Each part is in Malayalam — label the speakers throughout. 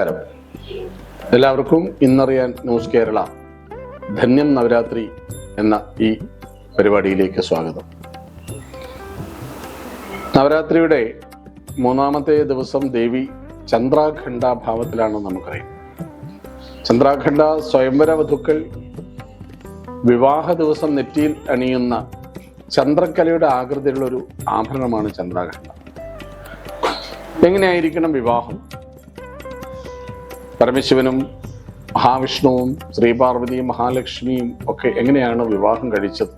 Speaker 1: നമസ്കാരം. എല്ലാവർക്കും ഇന്നറിയാൻ ന്യൂസ് കേരള ധന്യം നവരാത്രി എന്ന ഈ പരിപാടിയിലേക്ക് സ്വാഗതം. നവരാത്രിയുടെ മൂന്നാമത്തെ ദിവസം ദേവി ചന്ദ്രാഖണ്ഡ ഭാവത്തിലാണ് നമുക്കറിയാം. ചന്ദ്രാഖണ്ഡ സ്വയംവര വധുക്കൾ വിവാഹ ദിവസം നെറ്റിയിൽ അണിയുന്ന ചന്ദ്രക്കലയുടെ ആകൃതിയിലുള്ള ഒരു ആഭരണമാണ് ചന്ദ്രാഖണ്ഡ. എങ്ങനെയായിരിക്കണം വിവാഹം? പരമശിവനും മഹാവിഷ്ണുവും ശ്രീപാർവതിയും മഹാലക്ഷ്മിയും ഒക്കെ എങ്ങനെയാണ് വിവാഹം കഴിച്ചത്?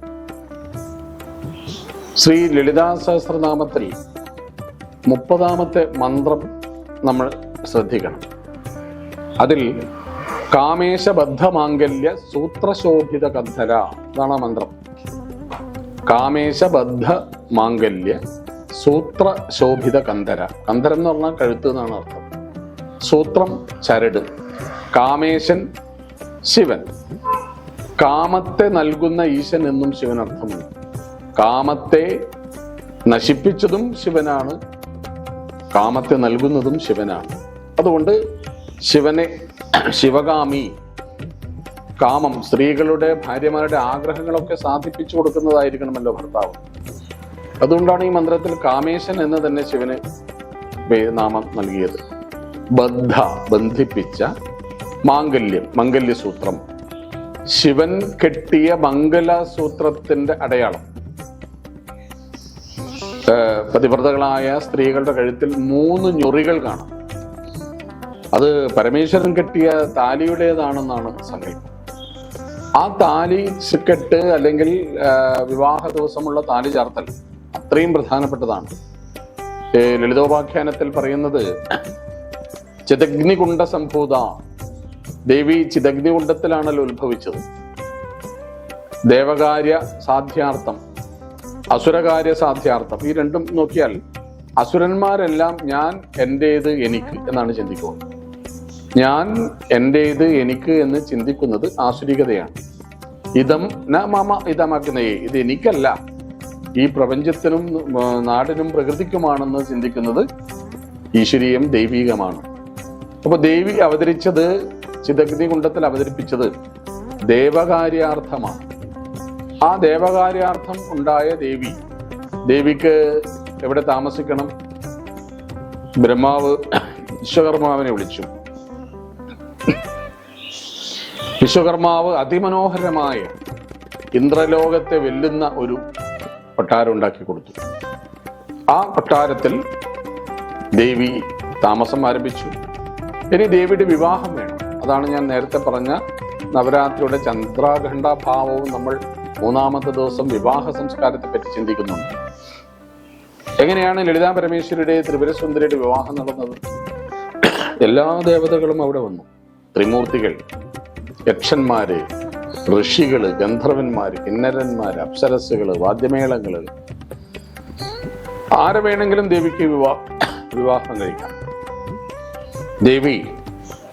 Speaker 1: ശ്രീ ലളിതാ സഹസ്രനാമത്തിൽ മുപ്പതാമത്തെ മന്ത്രം നമ്മൾ ശ്രദ്ധിക്കണം. അതിൽ കാമേശബദ്ധമാംഗല്യ സൂത്രശോഭിത കന്ധര ഇതാണ് മന്ത്രം. കാമേശബദ്ധ മാംഗല്യ സൂത്രശോഭിത കന്ധര കന്ധരം എന്ന് പറഞ്ഞാൽ കഴുത്ത് എന്നാണ് അർത്ഥം. സൂത്രം ചരട്. കാമേശൻ ശിവൻ. കാമത്തെ നൽകുന്ന ഈശൻ എന്നും ശിവൻ അർത്ഥമുണ്ട് കാമത്തെ നശിപ്പിച്ചതും ശിവനാണ്. കാമത്തെ നൽകുന്നതും ശിവനാണ്. അതുകൊണ്ട് ശിവനെ ശിവകാമി കാമം സ്ത്രീകളുടെ ഭാര്യമാരുടെ ആഗ്രഹങ്ങളൊക്കെ സാധിപ്പിച്ചു കൊടുക്കുന്നതായിരിക്കണമല്ലോ ഭർത്താവ്. അതുകൊണ്ടാണ് ഈ മന്ത്രത്തിൽ കാമേശൻ എന്ന് തന്നെ ശിവന് നാമം നൽകിയത്. ബദ്ധ ബന്ധിപ്പിച്ച മാംഗല്യം മംഗല്യസൂത്രം. ശിവൻ കെട്ടിയ മംഗലസൂത്രത്തിന്റെ അടയാളം. പതിവ്രതകളായ സ്ത്രീകളുടെ കഴുത്തിൽ മൂന്ന് ഞൊറികൾ കാണാം. അത് പരമേശ്വരൻ കെട്ടിയ താലിയുടേതാണെന്നാണ് സങ്കല്പം. ആ താലി കെട്ട് അല്ലെങ്കിൽ വിവാഹ ദിവസമുള്ള താലി ചാർത്തൽ അത്രയും പ്രധാനപ്പെട്ടതാണ്. ലളിതോപാഖ്യാനത്തിൽ പറയുന്നത് ചിതഗ്നികുണ്ട സംഭൂത ദേവി ചിതഗ്നികുണ്ടത്തിലാണല്ലോ ഉത്ഭവിച്ചത്. ദേവകാര്യ സാധ്യാർത്ഥം അസുരകാര്യ സാധ്യാർത്ഥം ഈ രണ്ടും നോക്കിയാൽ അസുരന്മാരെല്ലാം ഞാൻ എന്റേത് എനിക്ക് എന്നാണ് ചിന്തിക്കുക. ഞാൻ എന്റേത് എനിക്ക് എന്ന് ചിന്തിക്കുന്നത് ആസുരികതയാണ്. ഇതം ന മാമ ഇതമാക്കുന്നേ ഇത് എനിക്കല്ല. ഈ പ്രപഞ്ചത്തിനും നാടിനും പ്രകൃതിക്കുമാണെന്ന് ചിന്തിക്കുന്നത് ഈശ്വരീയം ദൈവീകമാണ്. അപ്പൊ ദേവി അവതരിച്ചത് ചിതഗ്നി കുണ്ടത്തിൽ അവതരിപ്പിച്ചത് ദേവകാര്യാർത്ഥമാണ്. ആ ദേവകാര്യാർത്ഥം ഉണ്ടായ ദേവി ദേവിക്ക് എവിടെ താമസിക്കണം? ബ്രഹ്മാവ് വിശ്വകർമാവിനെ വിളിച്ചു. വിശ്വകർമാവ് അതിമനോഹരമായ ഇന്ദ്രലോകത്തെ വെല്ലുന്ന ഒരു കൊട്ടാരം ഉണ്ടാക്കി കൊടുത്തു. ആ കൊട്ടാരത്തിൽ ദേവി താമസം ആരംഭിച്ചു. ഇനി ദേവിയുടെ വിവാഹം വേണം. അതാണ് ഞാൻ നേരത്തെ പറഞ്ഞ നവരാത്രിയുടെ ചന്ദ്രാഖണ്ഡ ഭാവവും നമ്മൾ മൂന്നാമത്തെ ദിവസം വിവാഹ സംസ്കാരത്തെ പറ്റി ചിന്തിക്കുന്നുണ്ട്. എങ്ങനെയാണ് ലളിതാ പരമേശ്വരിയുടെ ത്രിപുരസുന്ദരിയുടെ വിവാഹം നടന്നത്? എല്ലാ ദേവതകളും അവിടെ വന്നു. ത്രിമൂർത്തികൾ യക്ഷന്മാര് ഋഷികൾ ഗന്ധർവന്മാര് കിന്നരന്മാര് അപ്സരസ്സുകൾ വാദ്യമേളങ്ങൾ. ആരെ വേണമെങ്കിലും ദേവിക്ക് വിവാഹ വിവാഹം കഴിക്കാം. ദേവി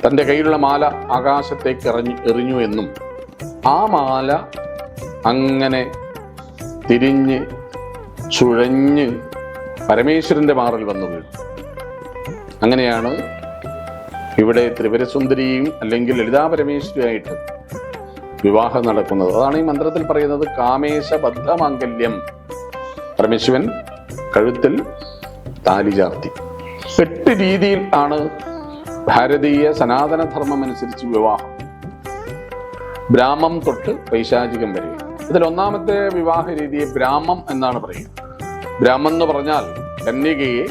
Speaker 1: തന്റെ കയ്യിലുള്ള മാല ആകാശത്തേക്ക് എറിഞ്ഞു എറിഞ്ഞു എന്നും ആ മാല അങ്ങനെ തിരിഞ്ഞ് ചുഴഞ്ഞ് പരമേശ്വരന്റെ മാറിൽ വന്നു വീഴും അങ്ങനെയാണ് ഇവിടെ ത്രിപുരസുന്ദരിയും അല്ലെങ്കിൽ ലളിതാ പരമേശ്വരിയായിട്ട് വിവാഹം നടക്കുന്നത്. അതാണ് ഈ മന്ത്രത്തിൽ പറയുന്നത് കാമേശ ബദ്ധമാംഗല്യം പരമേശ്വരൻ കഴുത്തിൽ താലി ചാർത്തി. എട്ട് രീതിയിൽ ആണ് ഭാരതീയ സനാതന ധർമ്മമനുസരിച്ച് വിവാഹം. ബ്രാഹ്മം തൊട്ട് പൈശാചികം വരെ. ഇതിൽ ഒന്നാമത്തെ വിവാഹ രീതിയെ ബ്രാഹ്മം എന്നാണ് പറയുന്നത്. ബ്രാഹ്മം എന്ന് പറഞ്ഞാൽ കന്യകയെ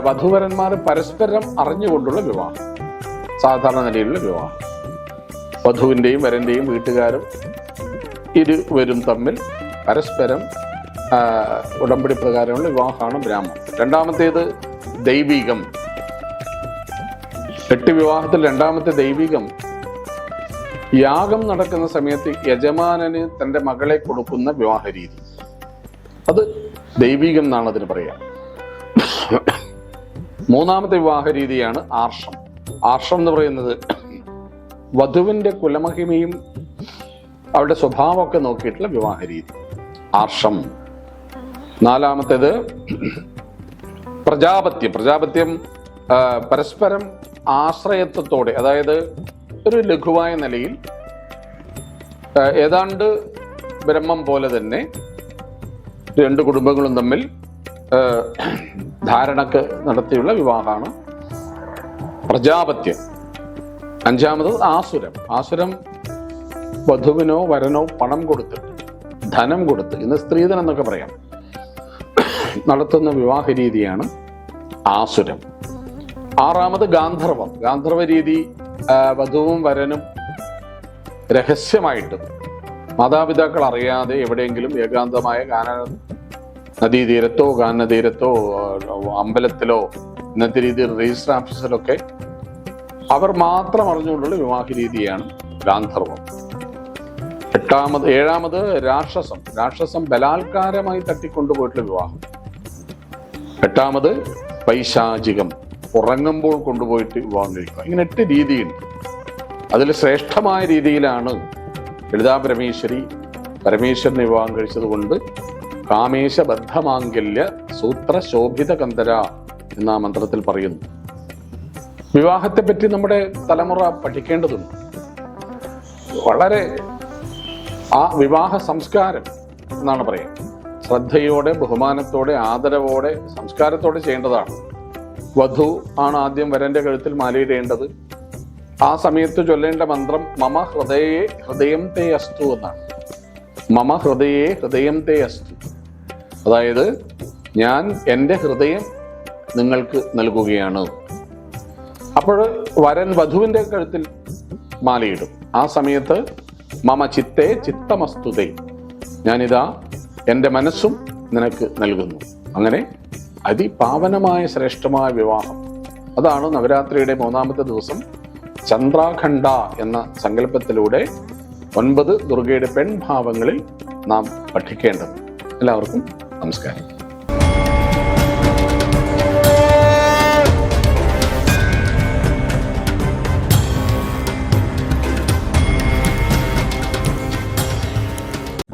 Speaker 1: വധുവരന്മാർ പരസ്പരം അറിഞ്ഞുകൊണ്ടുള്ള വിവാഹം. സാധാരണ നിലയിലുള്ള വിവാഹം. വധുവിന്റെയും വരന്റെയും വീട്ടുകാരും ഇരുവരും തമ്മിൽ പരസ്പരം ഉടമ്പടി പ്രകാരമുള്ള വിവാഹമാണ് ബ്രാഹ്മം. രണ്ടാമത്തേത് ദൈവികം. എട്ട് വിവാഹത്തിൽ രണ്ടാമത്തെ ദൈവികം. യാഗം നടക്കുന്ന സമയത്ത് യജമാനന് തന്റെ മകളെ കൊടുക്കുന്ന വിവാഹ രീതി. അത് ദൈവികം എന്നാണ് അതിന് പറയാ. മൂന്നാമത്തെ വിവാഹ രീതിയാണ് ആർഷം. ആർഷം എന്ന് പറയുന്നത് വധുവിന്റെ കുലമഹിമയും അവരുടെ സ്വഭാവമൊക്കെ നോക്കിയിട്ടുള്ള വിവാഹ രീതി. ആർഷം. നാലാമത്തേത് പ്രജാപത്യം. പ്രജാപത്യം പരസ്പരം ആശ്രയത്വത്തോടെ അതായത് ഒരു ലഘുവായ നിലയിൽ ഏതാണ്ട് ബ്രഹ്മം പോലെ തന്നെ രണ്ട് കുടുംബങ്ങളും തമ്മിൽ ധാരണക്ക് നടത്തിയുള്ള വിവാഹമാണ് പ്രജാപത്യം. അഞ്ചാമത് ആസുരം. ആസുരം വധുവിനോ വരനോ പണം കൊടുത്ത് ധനം കൊടുത്ത് ഇന്ന് സ്ത്രീധനം എന്നൊക്കെ പറയാം നടത്തുന്ന വിവാഹ രീതിയാണ് ആസുരം. ആറാമത് ഗാന്ധർവം. ഗാന്ധർവ രീതി വധുവും വരനും രഹസ്യമായിട്ട് മാതാപിതാക്കൾ അറിയാതെ എവിടെയെങ്കിലും ഏകാന്തമായ ഗാന നദീതീരത്തോ ഗാനതീരത്തോ അമ്പലത്തിലോ ഇന്നത്തെ രീതിയിൽ രജിസ്റ്റർ ഓഫീസിലൊക്കെ അവർ മാത്രം അറിഞ്ഞുകൊണ്ടുള്ള വിവാഹ രീതിയാണ് ഗാന്ധർവം. എട്ടാമത് ഏഴാമത് രാക്ഷസം. രാക്ഷസം ബലാത്കാരമായി തട്ടിക്കൊണ്ടുപോയിട്ടുള്ള വിവാഹം. എട്ടാമത് പൈശാചികം ഉറങ്ങുമ്പോൾ കൊണ്ടുപോയിട്ട് വിവാഹം കഴിക്കുക. ഇങ്ങനെ എട്ട് രീതിയുണ്ട്. അതിൽ ശ്രേഷ്ഠമായ രീതിയിലാണ് ലളിതാ പരമേശ്വരി പരമേശ്വരനെ വിവാഹം കഴിച്ചതുകൊണ്ട് സൂത്ര ശോഭിത കന്ധര എന്ന മന്ത്രത്തിൽ പറയുന്നു. വിവാഹത്തെ പറ്റി നമ്മുടെ തലമുറ പഠിക്കേണ്ടതുണ്ട്. വളരെ ആ വിവാഹ സംസ്കാരം എന്നാണ് പറയുക. ശ്രദ്ധയോടെ ബഹുമാനത്തോടെ ആദരവോടെ സംസ്കാരത്തോടെ ചെയ്യേണ്ടതാണ്. വധു ആണ് ആദ്യം വരന്റെ കഴുത്തിൽ മാലയിടേണ്ടത് ആ സമയത്ത് ചൊല്ലേണ്ട മന്ത്രം മമ ഹൃദയേ ഹൃദയം തേ അസ്തു എന്നാണ്. മമ ഹൃദയേ ഹൃദയം തേ അസ്തു അതായത് ഞാൻ എന്റെ ഹൃദയം നിങ്ങൾക്ക് നൽകുകയാണ്. അപ്പോൾ വരൻ വധുവിന്റെ കഴുത്തിൽ മാലയിടും ആ സമയത്ത് മമ ചിത്തേ ചിത്തമസ്തുതേ ഞാനിതാ എന്റെ മനസ്സും നിനക്ക് നൽകുന്നു. അങ്ങനെ അതിപാവനമായ ശ്രേഷ്ഠമായ വിവാഹം. അതാണ് നവരാത്രിയുടെ മൂന്നാമത്തെ ദിവസം ചന്ദ്രാഖണ്ഡ എന്ന സങ്കല്പത്തിലൂടെ ഒൻപത് ദുർഗയുടെ പെൺഭാവങ്ങളിൽ നാം പഠിക്കേണ്ടത്. എല്ലാവർക്കും നമസ്കാരം.